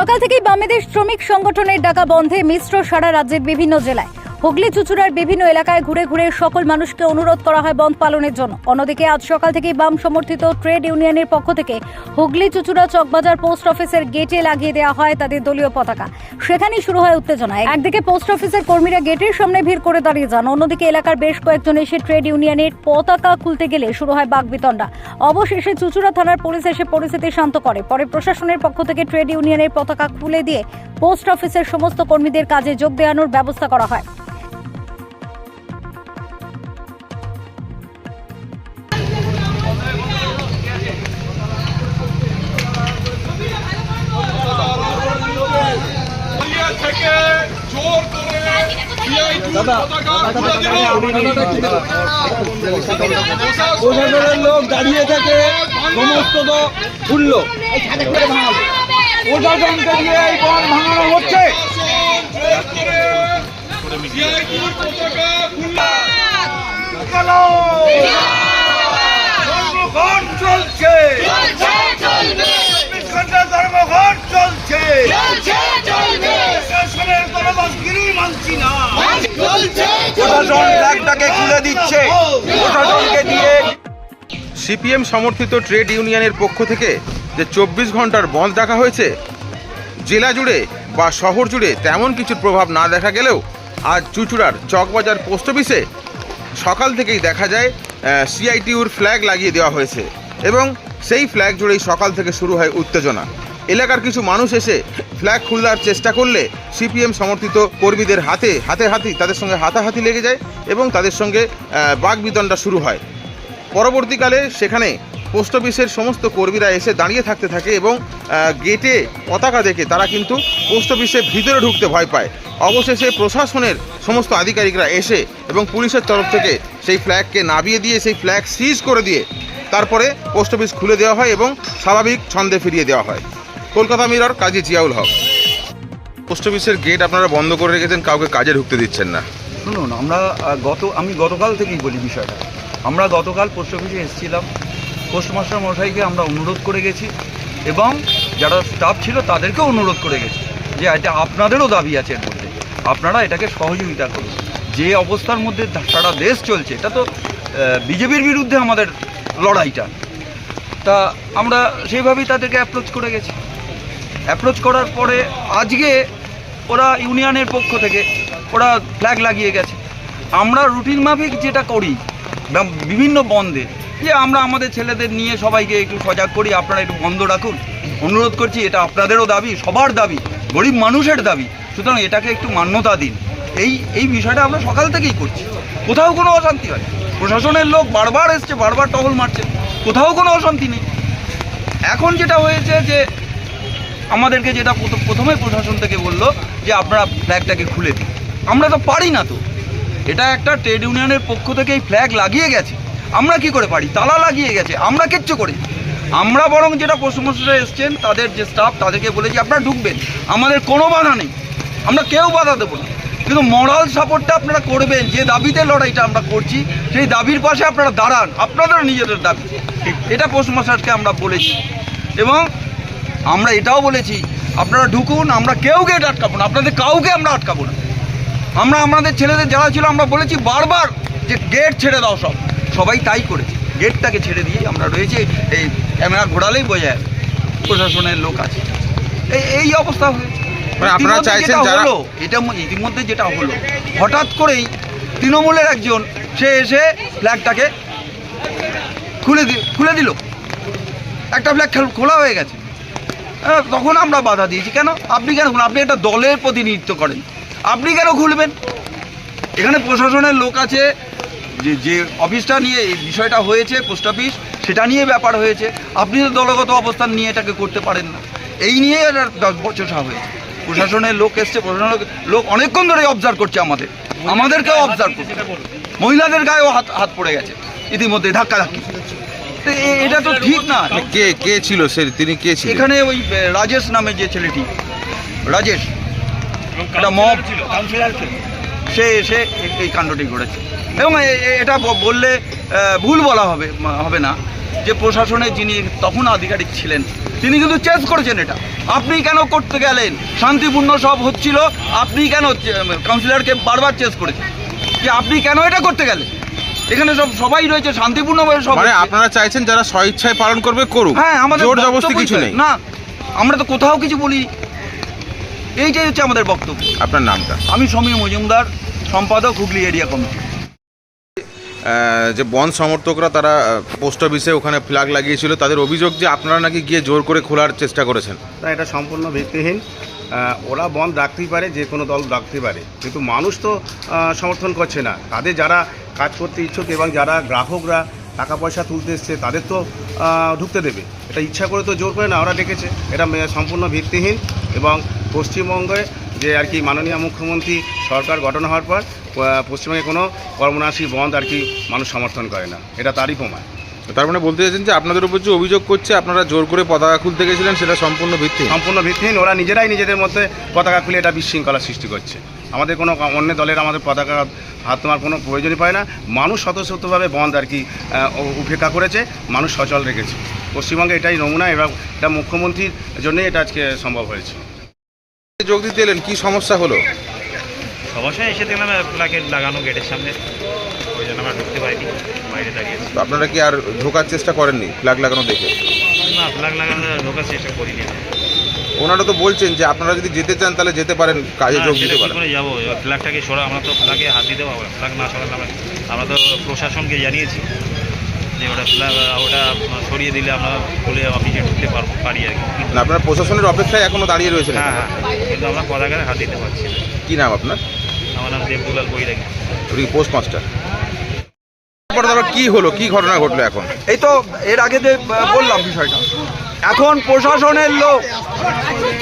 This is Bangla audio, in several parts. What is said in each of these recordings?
সকাল থেকেই বামেদের শ্রমিক সংগঠনের ডাকা বন্ধে মিশ্র সারা রাজ্যের বিভিন্ন জেলায়। হুগলি চুচুড়ার বিভিন্ন এলাকায় ঘুরে ঘুরে সকল মানুষকে অনুরোধ করা হয় বন্ধ পালনের জন্য। অন্যদিকে আজ সকাল থেকেই বাম সমর্থিত ট্রেড ইউনিয়নের পক্ষ থেকে হুগলি চুচুড়া চকবাজার পোস্ট অফিসের গেটে লাগিয়ে দেওয়া হয় তাদের দলীয় পতাকা। সেখানেই শুরু হয় উত্তেজনা। একদিকে পোস্ট অফিসের কর্মীরা গেটের সামনে ভিড় করে দাঁড়িয়ে যান। অন্যদিকে এলাকার বেশ কয়েকজন এসে ট্রেড ইউনিয়নের পতাকা খুলতে গেলে শুরু হয় বাগবিতণ্ডা। অবশেষে চুচুড়া থানার পুলিশ এসে পরিস্থিতি শান্ত করে। পরে প্রশাসনের পক্ষ থেকে ট্রেড ইউনিয়নের পতাকা খুলে দিয়ে পোস্ট অফিসের সমস্ত কর্মীদের কাজে যোগ দেওয়ানোর ব্যবস্থা করা হয়। প্রশাসনের লোক দাঁড়িয়ে থাকে সমস্ত তো খুলল। প্রশাসনকে দিয়ে এই বন ভাঙানো হচ্ছে। পতাকা দিচ্ছে। সিপিএম সমর্থিত ট্রেড ইউনিয়নের পক্ষ থেকে যে চব্বিশ ঘণ্টার বন্ধ ডাকা হয়েছে, জেলা জুড়ে বা শহর জুড়ে তেমন কিছুর প্রভাব না দেখা গেলেও আজ চুচুড়ার চকবাজার পোস্ট অফিসে সকাল থেকেই দেখা যায় সিআইটিউর ফ্ল্যাগ লাগিয়ে দেওয়া হয়েছে এবং সেই ফ্ল্যাগ জুড়েই সকাল থেকে শুরু হয় উত্তেজনা। এলাকার কিছু মানুষ এসে ফ্ল্যাগ খুলবার চেষ্টা করলে সিপিএম সমর্থিত কর্মীদের হাতে হাতে হাতি, তাদের সঙ্গে হাতাহাতি লেগে যায় এবং তাদের সঙ্গে বাগবিদণ্ডা শুরু হয়। পরবর্তীকালে সেখানে পোস্ট অফিসের সমস্ত কর্মীরা এসে দাঁড়িয়ে থাকতে থাকে এবং গেটে পতাকা দেখে তারা কিন্তু পোস্ট অফিসের ভিতরে ঢুকতে ভয় পায়। অবশেষে প্রশাসনের সমস্ত আধিকারিকরা এসে এবং পুলিশের তরফ থেকে সেই ফ্ল্যাগকে নাবিয়ে দিয়ে, সেই ফ্ল্যাগ সিজ করে দিয়ে তারপরে পোস্ট অফিস খুলে দেওয়া হয় এবং স্বাভাবিক ছন্দে ফিরিয়ে দেওয়া হয়। কলকাতা মিরর, কাজী জিয়াউল হক। পোস্ট অফিসের গেট আপনারা বন্ধ করে রেখেছেন, কাউকে কাজে ঢুকতে দিচ্ছেন না। শুনুন, আমরা গত, আমি গতকাল থেকেই বলি বিষয়টা। আমরা গতকাল পোস্ট অফিসে এসেছিলাম। পোস্টমাস্টার মশাইকে আমরা অনুরোধ করে গেছি এবং যারা স্টাফ ছিল তাদেরকেও অনুরোধ করে গেছি যে এটা আপনাদেরও দাবি আছে এর মধ্যে। আপনারা এটাকে সহযোগিতা করুন। যে অবস্থার মধ্যে সারা দেশ চলছে, এটা তো বিজেপির বিরুদ্ধে আমাদের লড়াইটা। তা আমরা সেইভাবেই তাদেরকে অ্যাপ্রোচ করে গেছি। অ্যাপ্রোচ করার পরে আজকে ওরা ইউনিয়নের পক্ষ থেকে ওরা ফ্ল্যাগ লাগিয়ে গেছে। আমরা রুটিন মাফিক যেটা করি বিভিন্ন বন্ধে, যে আমরা আমাদের ছেলেদের নিয়ে সবাইকে একটু সজাগ করি, আপনারা একটু বন্ধ রাখুন। অনুরোধ করছি, এটা আপনাদেরও দাবি, সবার দাবি, গরিব মানুষের দাবি, সুতরাং এটাকে একটু মান্যতা দিন। এই এই বিষয়টা আমরা সকাল থেকেই করছি। কোথাও কোনো অশান্তি হয় প্রশাসনের লোক বারবার এসছে, বারবার টহল মারছে। কোথাও কোনো অশান্তি নেই। এখন যেটা হয়েছে যে আমাদেরকে যেটা প্রথ- প্রথমে প্রশাসন থেকে বলল যে আপনারা ফ্ল্যাগটাকে খুলে দিন। আমরা তো পারি না তো। এটা একটা ট্রেড ইউনিয়নের পক্ষ থেকে এই ফ্ল্যাগ লাগিয়ে গেছে। আমরা কি করে পারি? তালা লাগিয়ে গেছে। আমরা কিচ্ছু করি আমরা বরং যেটা পশ্চিমবঙ্গে এসছেন, তাদের যে স্টাফ তাদেরকে বলেছি আপনারা ঢুকবেন। আমাদের কোনো বাধা নেই। আমরা কেউ বাধা দেবো না। কিন্তু মরাল সাপোর্টটা আপনারা করবেন। যে দাবিতে লড়াইটা আমরা করছি, সেই দাবির পাশে আপনারা দাঁড়ান। আপনাদের নিজেদের দাবি। এটা পোস্টমাস্টারকে আমরা বলেছি। এবং আমরা এটাও বলেছি আপনারা ঢুকুন আমরা কেউ গেট আটকাবো না আপনাদের কাউকে আমরা আটকাবো না। আমরা আমাদের ছেলেদের যারা ছিল আমরা বলেছি বারবার যে গেট ছেড়ে দাও সব। সবাই তাই করেছে। গেটটাকে ছেড়ে দিয়ে আমরা রয়েছে এই ক্যামেরা ঘোরালেই বোঝা যাবে প্রশাসনের লোক আছে। এই এই অবস্থা হয়েছে। মানে আপনারা চাইছেন যারা- হলো এটা ইতিমধ্যে যেটা হলো হঠাৎ করেই তৃণমূলের একজন সে এসে ফ্ল্যাগটাকে খুলে দি খুলে দিল। একটা ফ্ল্যাগ খোলা হয়ে গেছে। তখন আমরা বাধা দিয়েছি। কেন? আপনি কেন আপনি একটা দলের প্রতিনিধিত্ব করেন। আপনি কেন খুলবেন? এখানে প্রশাসনের লোক আছে, যে যে অফিসটা নিয়ে এই বিষয়টা হয়েছে, পোস্ট অফিস, সেটা নিয়ে ব্যাপার হয়েছে। আপনি তো দলগত অবস্থান নিয়ে এটাকে করতে পারেন না। এই নিয়ে এটা বছর হয়েছে। প্রশাসনের লোক এসছে, প্রশাসনের লোক- অনেকক্ষণ ধরে অবজার্ভ করছে আমাদের। আমাদেরকেও অবজার্ভ করছে। মহিলাদের গায়েও হাত হাত পড়ে গেছে। ইতিমধ্যে ধাক্কা ধাক্কি এটা তো ঠিক না। কে কে ছিল সে? তিনি কে ছিলেন? এখানে ওই রাজেশ নামে যে ছেলেটি। রাজেশ। একটা মব সে এসে এই কাণ্ডটি ঘটেছে এবং এটা বললে ভুল বলা হবে হবে না যে প্রশাসনের যিনি তখন আধিকারিক ছিলেন তিনি কিন্তু চেঞ্জ করেছেন এটা। আপনি কেন করতে গেলেন? শান্তিপূর্ণ সব হচ্ছিল আপনি কেন কাউন্সিলরকে বারবার চেঞ্জ করেছেন? যে আপনি কেন এটা করতে গেলেন? এখানে সব সবাই রয়েছে শান্তিপূর্ণভাবে সব মানে আপনারা চাইছেন যারা স্বইচ্ছায় পালন করবে করুক। হ্যাঁ আমাদের জোর জবরদস্তি কিছু নেই। না আমরা তো কোথাও কিছু বলি। এইটাই হচ্ছে আমাদের বক্তব্য। আপনার নামটা? আমি সমীর মজুমদার সম্পাদক হুগলি এরিয়া কমিটি। যে বন সমর্থকরা তারা পোস্ট অফিসে ওখানে ফ্ল্যাগ লাগিয়েছিল তাদের অভিযোগ যে আপনারা নাকি গিয়ে জোর করে খোলার চেষ্টা করেছেন। না এটা সম্পূর্ণ ভিত্তিহীন। ওরা বন্ধ রাখতেই পারে যে কোনো দল রাখতে পারে। কিন্তু মানুষ তো সমর্থন করছে না। তাদের যারা কাজ করতে ইচ্ছুক এবং যারা গ্রাহকরা টাকা পয়সা তুলতে এসছে, তাদের তো ঢুকতে দেবে। এটা ইচ্ছা করে তো জোর করে না ওরা ডেকেছে। এটা সম্পূর্ণ ভিত্তিহীন এবং পশ্চিমবঙ্গে যে আর কি মাননীয় মুখ্যমন্ত্রী সরকার গঠন হওয়ার পর পশ্চিমবঙ্গে কোনো কর্মনাশী বন্ধ আর কি মানুষ সমর্থন করে না। এটা তারই প্রমাণ। তার মানে বলতে চাইছেন যে আপনাদের উপর যে অভিযোগ করছে আপনারা জোর করে পতাকা খুলতে গেছিলেন সেটা সম্পূর্ণ ভিত্তি সম্পূর্ণ ভিত্তিহীন। ওরা নিজেরাই নিজেদের মধ্যে পতাকা খুলে এটা বিশৃঙ্খলা সৃষ্টি করছে। আমাদের কোনো অন্য দলের আমাদের পতাকা হাত তোমার কোনো প্রয়োজনই পায় না। মানুষ স্বতঃস্ফূর্তভাবে বন্ধ আর কি উপেক্ষা করেছে মানুষ সচল রেখেছে। পশ্চিমবঙ্গে এটাই নমুনা এবং এটা মুখ্যমন্ত্রীর জন্যই এটা আজকে সম্ভব হয়েছে। যোগ দিতে এলেন কী সমস্যা হলো? অবশ্যই এসে দেখলাম প্লাকেট লাগানো গেটের সামনে। ওই জন্য আমরা ঢুকতে পারিনি। বাইরে দাঁড়িয়ে তো আপনারা কি আর ঢোকার চেষ্টা করেননি? ফ্ল্যাগ লাগানো দেখে? না প্লাগ লাগানো ঢোকার চেষ্টা করিনি। ওনারা তো বলছেন যে আপনারা যদি যেতে চান তাহলে যেতে পারেন কাজে না, যোগ সেটা দিতে কি পারেন। করে যাব? এবার ফ্ল্যাগটাকে সরা আমরা তো ফ্ল্যাগে হাত দিতে পারব না। ফ্ল্যাগ না সরালে আমরা আমরা তো প্রশাসনকে জানিয়েছি যে ওটা ফ্ল্যাগ ওটা সরিয়ে দিলে আমরা খুলে অফিসে ঢুকতে পারব পারি আর কি। না আপনারা প্রশাসনের অপেক্ষায় এখনও দাঁড়িয়ে রয়েছেন হ্যাঁ হ্যাঁ কিন্তু আমরা পতাকায় হাত দিতে পারছি না। কি নাম আপনার? আমার নাম দেবদুলাল বৈরাগী। পোস্ট মাস্টার তারপর কি হলো কি ঘটনা ঘটলো এখন? এই তো এর আগে যে বললাম বিষয়টা। এখন প্রশাসনের লোক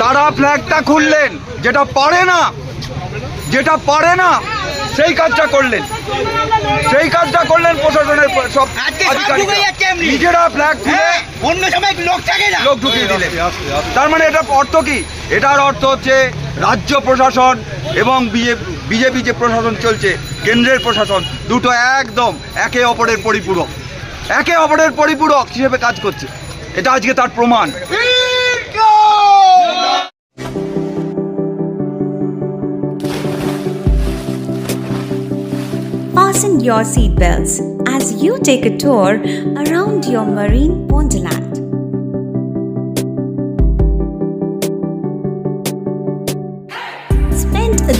তারা ফ্ল্যাগটা খুললেন যেটা পারে না যেটা পারে না সেই কাজটা করলেন। সেই কাজটা করলেন প্রশাসনের সব নিজেরা ফ্ল্যাগ খুলে অন্য সময় লোক লোক ঢুকিয়ে দিলেন। তার মানে এটা অর্থ কি? এটার অর্থ হচ্ছে রাজ্য প্রশাসন এবং বিজেপি যে প্রশাসন চলছে, কেন্দ্রের প্রশাসন, দুটো একদম একে অপরের পরিপূরক। একে অপরের পরিপূরক হিসেবে কাজ করছে। এটা আজকে তার প্রমাণ। Fasten your seatbelts as you take a tour around your marine wonderland.